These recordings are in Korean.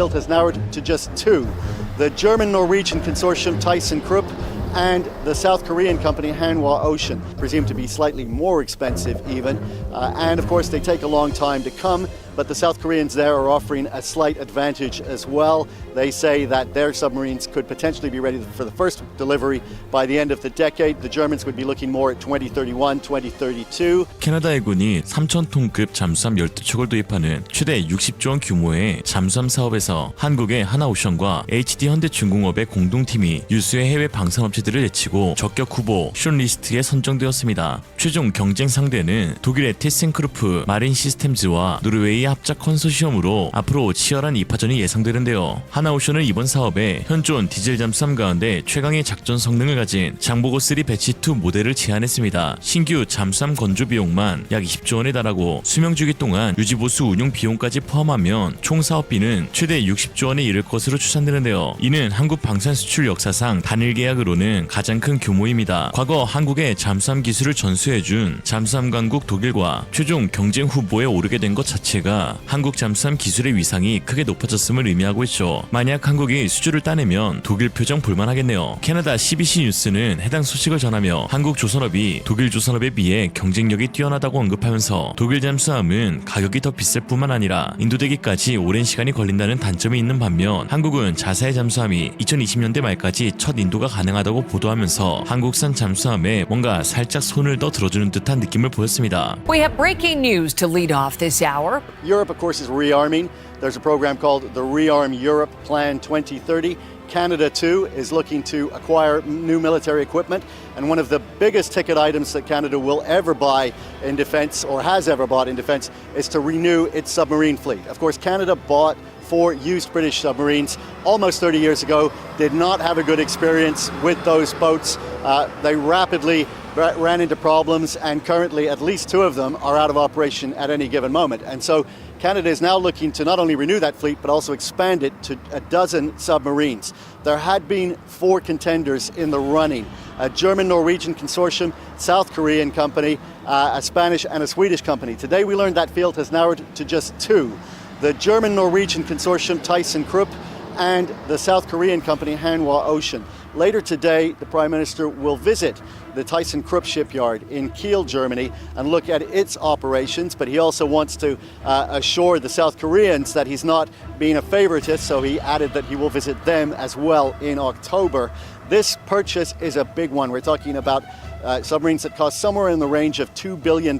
field has narrowed to just two. The German Norwegian consortium ThyssenKrupp and the South Korean company Hanwha Ocean, presumed to be slightly more expensive even. Uh, and of course, they take a long time to come, but the South Koreans there are offering a slight advantage as well. They say that their submarines could potentially be ready for the first delivery by the end of the decade. The Germans would be looking more at 2031, 2032. 캐나다 해군이 3,000톤급 잠수함 12척을 도입하는 최대 60조 원 규모의 잠수함 사업에서 한국의 하나오션과 HD 현대중공업의 공동팀이 유수의 해외 방산업체들을 내치고 적격 후보 숏리스트에 선정되었습니다. 최종 경쟁 상대는 독일의 티센크루프 마린 시스템즈와 노르웨이 합작 컨소시엄으로 앞으로 치열한 이파전이 예상되는데요. 하나오션은 이번 사업에 현존 디젤 잠수함 가운데 최강의 작전 성능을 가진 장보고 3 배치 2 모델을 제안했습니다. 신규 잠수함 건조 비용만 약 20조 원에 달하고 수명 주기 동안 유지 보수 운용 비용까지 포함하면 총 사업비는 최대 60조 원에 이를 것으로 추산되는데요. 이는 한국 방산 수출 역사상 단일 계약으로는 가장 큰 규모입니다. 과거 한국의 잠수함 기술을 전수해준 잠수함 강국 독일과 최종 경쟁 후보에 오르게 된 것 자체가 한국 잠수함 기술의 위상이 크게 높아졌음을 의미하고 있죠. 만약 한국이 수주를 따내면 독일 표정 볼만하겠네요. 캐나다 CBC 뉴스는 해당 소식을 전하며 한국 조선업이 독일 조선업에 비해 경쟁력이 뛰어나다고 언급하면서 독일 잠수함은 가격이 더 비쌀 뿐만 아니라 인도되기까지 오랜 시간이 걸린다는 단점이 있는 반면 한국은 자사의 잠수함이 2020년대 말까지 첫 인도가 가능하다고 보도하면서 한국산 잠수함에 뭔가 살짝 손을 더 들어주는 듯한 느낌을 보였습니다. We have breaking news to lead off this hour. Europe, of course, is rearming. There's a program called the Rearm Europe Plan 2030. Canada, too, is looking to acquire new military equipment. And one of the biggest ticket items that Canada will ever buy in defense, or has ever bought in defense, is to renew its submarine fleet. Of course, Canada bought four used British submarines almost 30 years ago, did not have a good experience with those boats. Uh, they rapidly ra- ran into problems, and currently, at least two of them are out of operation at any given moment. And so, Canada is now looking to not only renew that fleet, but also expand it to a dozen submarines. There had been four contenders in the running a German Norwegian consortium, South Korean company, uh, a Spanish, and a Swedish company. Today, we learned that field has narrowed to just two the German Norwegian consortium ThyssenKrupp and the South Korean company Hanwha Ocean. Later today, the Prime Minister will visit the ThyssenKrupp shipyard in Kiel, Germany, and look at its operations. But he also wants to uh, assure the South Koreans that he's not being a favoritist, so he added that he will visit them as well in October. This purchase is a big one. We're talking about uh, submarines that cost somewhere in the range of $2 billion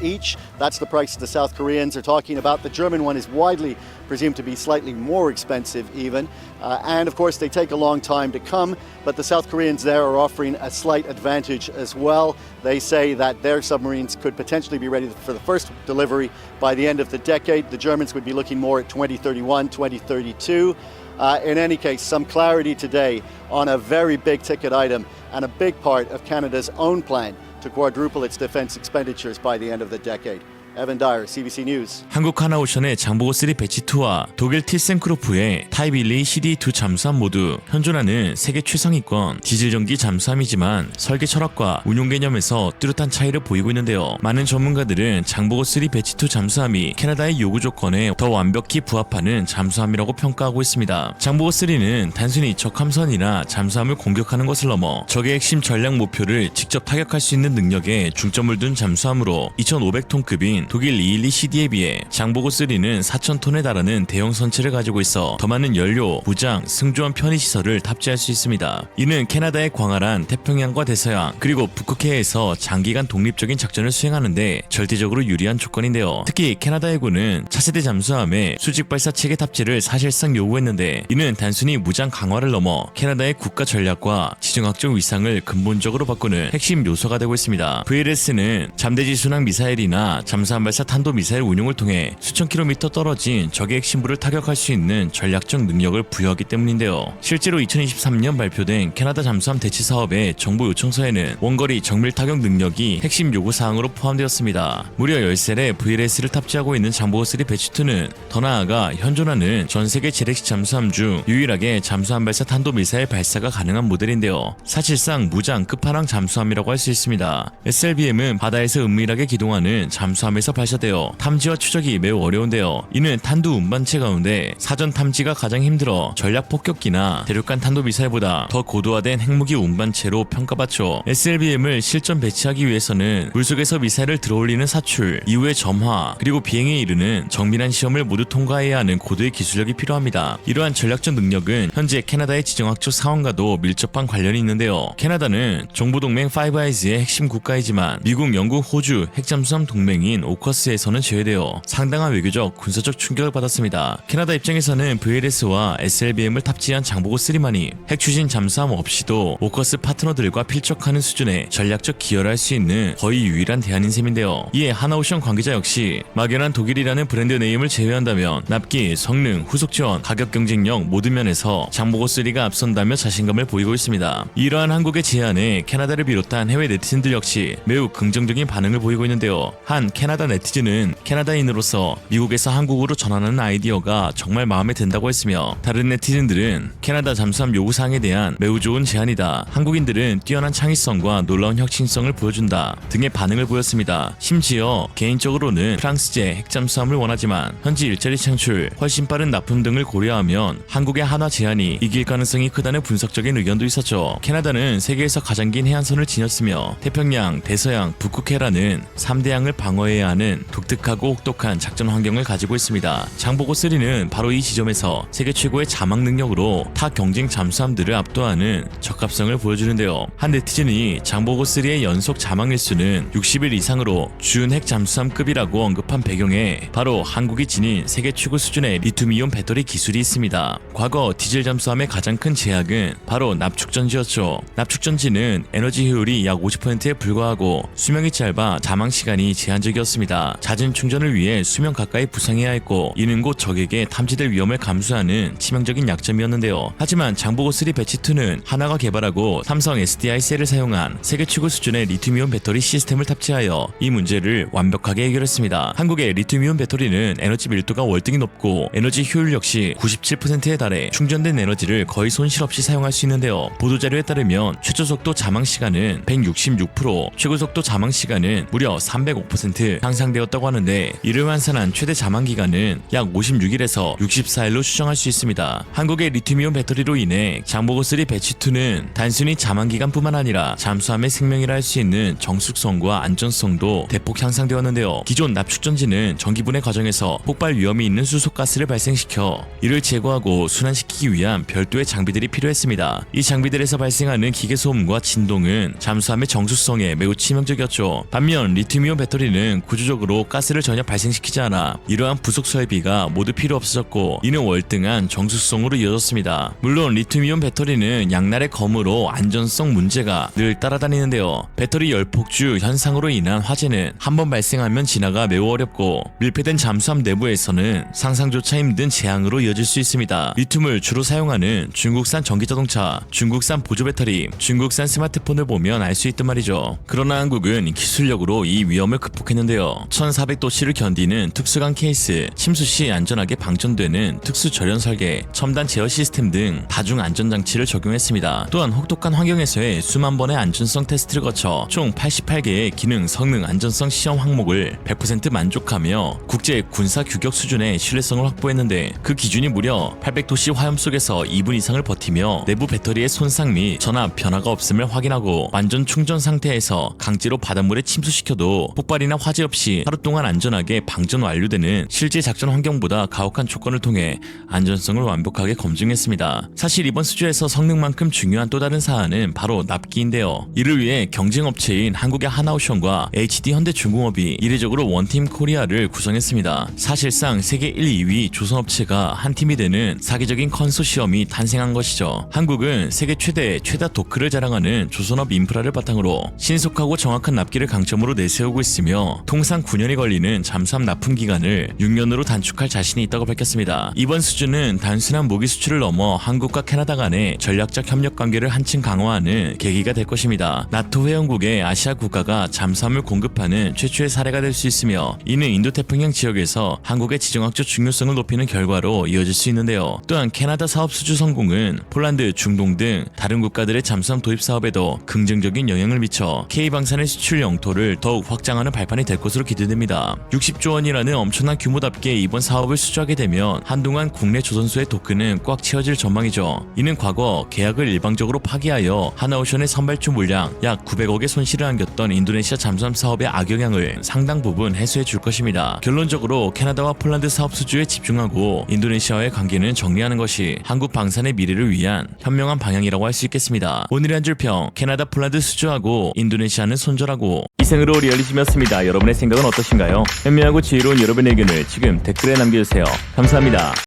each. That's the price the South Koreans are talking about. The German one is widely presumed to be slightly more expensive, even. Uh, and of course, they take a long time to come, but the South Koreans there are offering a slight advantage as well. They say that their submarines could potentially be ready for the first delivery by the end of the decade. The Germans would be looking more at 2031, 2032. Uh, in any case, some clarity today on a very big ticket item and a big part of Canada's own plan to quadruple its defense expenditures by the end of the decade. Evan Dyer, CBC News. 한국 하나오션의 장보고 3 배치 2와 독일 티센크로프의 타입 1, 2, CD2 잠수함 모두 현존하는 세계 최상위권 디젤 전기 잠수함이지만 설계 철학과 운용 개념에서 뚜렷한 차이를 보이고 있는데요. 많은 전문가들은 장보고 3 배치 2 잠수함이 캐나다의 요구 조건에 더 완벽히 부합하는 잠수함이라고 평가하고 있습니다. 장보고 3는 단순히 적 함선이나 잠수함을 공격하는 것을 넘어 적의 핵심 전략 목표를 직접 타격할 수 있는 능력에 중점을 둔 잠수함으로 2,500톤급인 독일 212CD에 비해 장보고 3는 4,000톤에 달하는 대형 선체를 가지고 있어 더 많은 연료, 무장, 승조원 편의 시설을 탑재할 수 있습니다. 이는 캐나다의 광활한 태평양과 대서양 그리고 북극해에서 장기간 독립적인 작전을 수행하는데 절대적으로 유리한 조건인데요. 특히 캐나다 해군은 차세대 잠수함의 수직 발사 체계 탑재를 사실상 요구했는데 이는 단순히 무장 강화를 넘어 캐나다의 국가 전략과 지정학적 위상을 근본적으로 바꾸는 핵심 요소가 되고 있습니다. VLS는 잠대지 순항 미사일이나 잠 수함 발사 탄도 미사일 운용을 통해 수천 킬로미터 떨어진 적의 핵심부를 타격할 수 있는 전략적 능력을 부여하기 때문인데요. 실제로 2023년 발표된 캐나다 잠수함 대치 사업의 정부 요청서에는 원거리 정밀 타격 능력이 핵심 요구 사항으로 포함되었습니다. 무려 10셀의 VLS를 탑재하고 있는 장보고3 배치2는 더 나아가 현존하는 전 세계 재래식 잠수함 중 유일하게 잠수함 발사 탄도 미사일 발사가 가능한 모델인데요. 사실상 무장 끝판왕 잠수함이라고 할 수 있습니다. SLBM은 바다에서 은밀하게 기동하는 잠수함에서 지 점에서 발사되어 탐지와 추적이 매우 어려운데요. 이는 탄두 운반체 가운데 사전 탐지가 가장 힘들어 전략 폭격기나 대륙간 탄도 미사일보다 더 고도화된 핵무기 운반체로 평가받죠. SLBM을 실전 배치하기 위해서는 물속에서 미사일을 들어올리는 사출, 이후의 점화, 그리고 비행에 이르는 정밀한 시험을 모두 통과해야 하는 고도의 기술력이 필요합니다. 이러한 전략적 능력은 현재 캐나다의 지정학적 상황과도 밀접한 관련이 있는데요. 캐나다는 정보동맹 파이브 아이즈의 핵심 국가이지만 미국, 영국, 호주 핵잠수함 동맹인 오커스에서는 제외되어 상당한 외교적, 군사적 충격을 받았습니다. 캐나다 입장에서는 VLS와 SLBM을 탑재한 장보고 3만이 핵 추진 잠수함 없이도 오커스 파트너들과 필적하는 수준의 전략적 기여를 할 수 있는 거의 유일한 대안인 셈인데요. 이에 하나오션 관계자 역시 막연한 독일이라는 브랜드 네임을 제외한다면 납기, 성능, 후속 지원, 가격 경쟁력 모든 면에서 장보고 3가 앞선다며 자신감을 보이고 있습니다. 이러한 한국의 제안에 캐나다를 비롯한 해외 네티즌들 역시 매우 긍정적인 반응을 보이고 있는데요. 한 캐나다 네티즌은 캐나다인으로서 미국에서 한국으로 전환하는 아이디어가 정말 마음에 든다고 했으며 다른 네티즌들은 캐나다 잠수함 요구사항에 대한 매우 좋은 제안이다. 한국인들은 뛰어난 창의성과 놀라운 혁신성을 보여준다 등의 반응을 보였습니다. 심지어 개인적으로는 프랑스제 핵잠수함을 원하지만 현지 일자리 창출, 훨씬 빠른 납품 등을 고려하면 한국의 한화 제안이 이길 가능성이 크다는 분석적인 의견도 있었죠. 캐나다는 세계에서 가장 긴 해안선을 지녔으며 태평양, 대서양, 북극해라는 3대양을 방어해야 하는 독특하고 혹독한 작전 환경을 가지고 있습니다. 장보고 3는 바로 이 지점에서 세계 최고의 자막 능력으로 타 경쟁 잠수함들을 압도하는 적합성을 보여주는데요. 한 네티즌이 장보고 3의 연속 자막 일수는 60일 이상으로 준 핵 잠수함급이라고 언급한 배경에 바로 한국이 지닌 세계 최고 수준의 리튬이온 배터리 기술이 있습니다. 과거 디젤 잠수함의 가장 큰 제약은 바로 납축전지였죠. 납축전지는 에너지 효율이 약 50%에 불과하고 수명이 짧아 자망 시간이 제한적이었습니다. 잦은 충전을 위해 수명 가까이 부상해야 했고 이는 곧 적에게 탐지될 위험을 감수하는 치명적인 약점이었는데요. 하지만 장보고 3 배치 2는 하나가 개발하고 삼성 SDI 셀을 사용한 세계 최고 수준의 리튬이온 배터리 시스템을 탑재하여 이 문제를 완벽하게 해결했습니다. 한국의 리튬이온 배터리는 에너지 밀도가 월등히 높고 에너지 효율 역시 97%에 달해 충전된 에너지를 거의 손실 없이 사용할 수 있는데요. 보도 자료에 따르면 최저 속도 자망 시간은 166%, 최고 속도 자망 시간은 무려 305% 향상되었다고 하는데 이를 환산한 최대 자망 기간은 약 56일에서 64일로 추정할 수 있습니다. 한국의 리튬이온 배터리로 인해 장보고 3 배치 2는 단순히 자망 기간뿐만 아니라 잠수함의 생명이라 할 수 있는 정숙성과 안전성도 대폭 향상되었는데요. 기존 납축전지는 전기분해 과정에서 폭발 위험이 있는 수소가스를 발생시켜 이를 제거하고 순환시키기 위한 별도의 장비들이 필요했습니다. 이 장비들에서 발생하는 기계 소음과 진동은 잠수함의 정숙성에 매우 치명적이었죠. 반면 리튬이온 배터리는 구조적으로 가스를 전혀 발생시키지 않아 이러한 부속 설비가 모두 필요 없어졌고 이는 월등한 정숙성으로 이어졌습니다. 물론 리튬이온 배터리는 양날의 검으로 안전성 문제가 늘 따라다니는데요. 배터리 열폭주 현상으로 인한 화재는 한 번 발생하면 진화가 매우 어렵고 밀폐된 잠수함 내부에서는 상상조차 힘든 재앙으로 이어질 수 있습니다. 리튬을 주로 사용하는 중국산 전기자동차, 중국산 보조 배터리, 중국산 스마트폰을 보면 알 수 있단 말이죠. 그러나 한국은 기술력으로 이 위험을 극복했는데요. 1400도씨를 견디는 특수강 케이스, 침수 시 안전하게 방전되는 특수 절연 설계, 첨단 제어 시스템 등 다중 안전장치를 적용했습니다. 또한 혹독한 환경에서의 수만 번의 안전성 테스트를 거쳐 총 88개의 기능, 성능, 안전성 시험 항목을 100% 만족하며 국제 군사 규격 수준의 신뢰성을 확보했는데 그 기준이 무려 800도씨 화염 속에서 2분 이상을 버티며 내부 배터리의 손상 및 전압 변화가 없음을 확인하고 완전 충전 상태에서 강제로 바닷물에 침수시켜도 폭발이나 화재 없이 하루 동안 안전하게 방전 완료되는 실제 작전 환경보다 가혹한 조건을 통해 안전성을 완벽하게 검증했습니다. 사실 이번 수주에서 성능만큼 중요한 또 다른 사안은 바로 납기인데요. 이를 위해 경쟁업체인 한국의 하나오션과 HD 현대중공업이 이례적으로 원팀 코리아를 구성했습니다. 사실상 세계 1, 2위 조선업체가 한 팀이 되는 사기적인 컨소시엄이 탄생한 것이죠. 한국은 세계 최대 최다 도크를 자랑하는 조선업 인프라를 바탕으로 신속하고 정확한 납기를 강점으로 내세우고 있으며 통상 9년이 걸리는 잠수함 납품 기간을 6년으로 단축할 자신이 있다고 밝혔습니다. 이번 수준은 단순한 무기 수출을 넘어 한국과 캐나다 간의 전략적 협력 관계를 한층 강화하는 계기가 될 것입니다. 나토 회원국의 아시아 국가가 잠수함을 공급하는 최초의 사례가 될 수 있으며 이는 인도 태평양 지역에서 한국의 지정학적 중요성을 높이는 결과로 이어질 수 있는데요. 또한 캐나다 사업 수주 성공은 폴란드, 중동 등 다른 국가들의 잠수함 도입 사업에도 긍정적인 영향을 미쳐 K방산의 수출 영토를 더욱 확장하는 발판이 될 것으로 것으로 기대됩니다. 60조 원이라는 엄청난 규모답게 이번 사업을 수주하게 되면 한동안 국내 조선소의 도크는 꽉 채워질 전망이죠. 이는 과거 계약을 일방적으로 파기하여 하나오션의 선발주 물량 약 900억의 손실을 안겼던 인도네시아 잠수함 사업의 악영향을 상당 부분 해소해 줄 것입니다. 결론적으로 캐나다와 폴란드 사업 수주에 집중하고 인도네시아와의 관계는 정리하는 것이 한국 방산의 미래를 위한 현명한 방향이라고 할 수 있겠습니다. 오늘의 한 줄 평 캐나다 폴란드 수주하고 인도네시아는 손절하고 이생으로 리얼리즘이었습니다. 여러분의 생각은 어떠신가요? 현명하고 지혜로운 여러분의 의견을 지금 댓글에 남겨주세요. 감사합니다.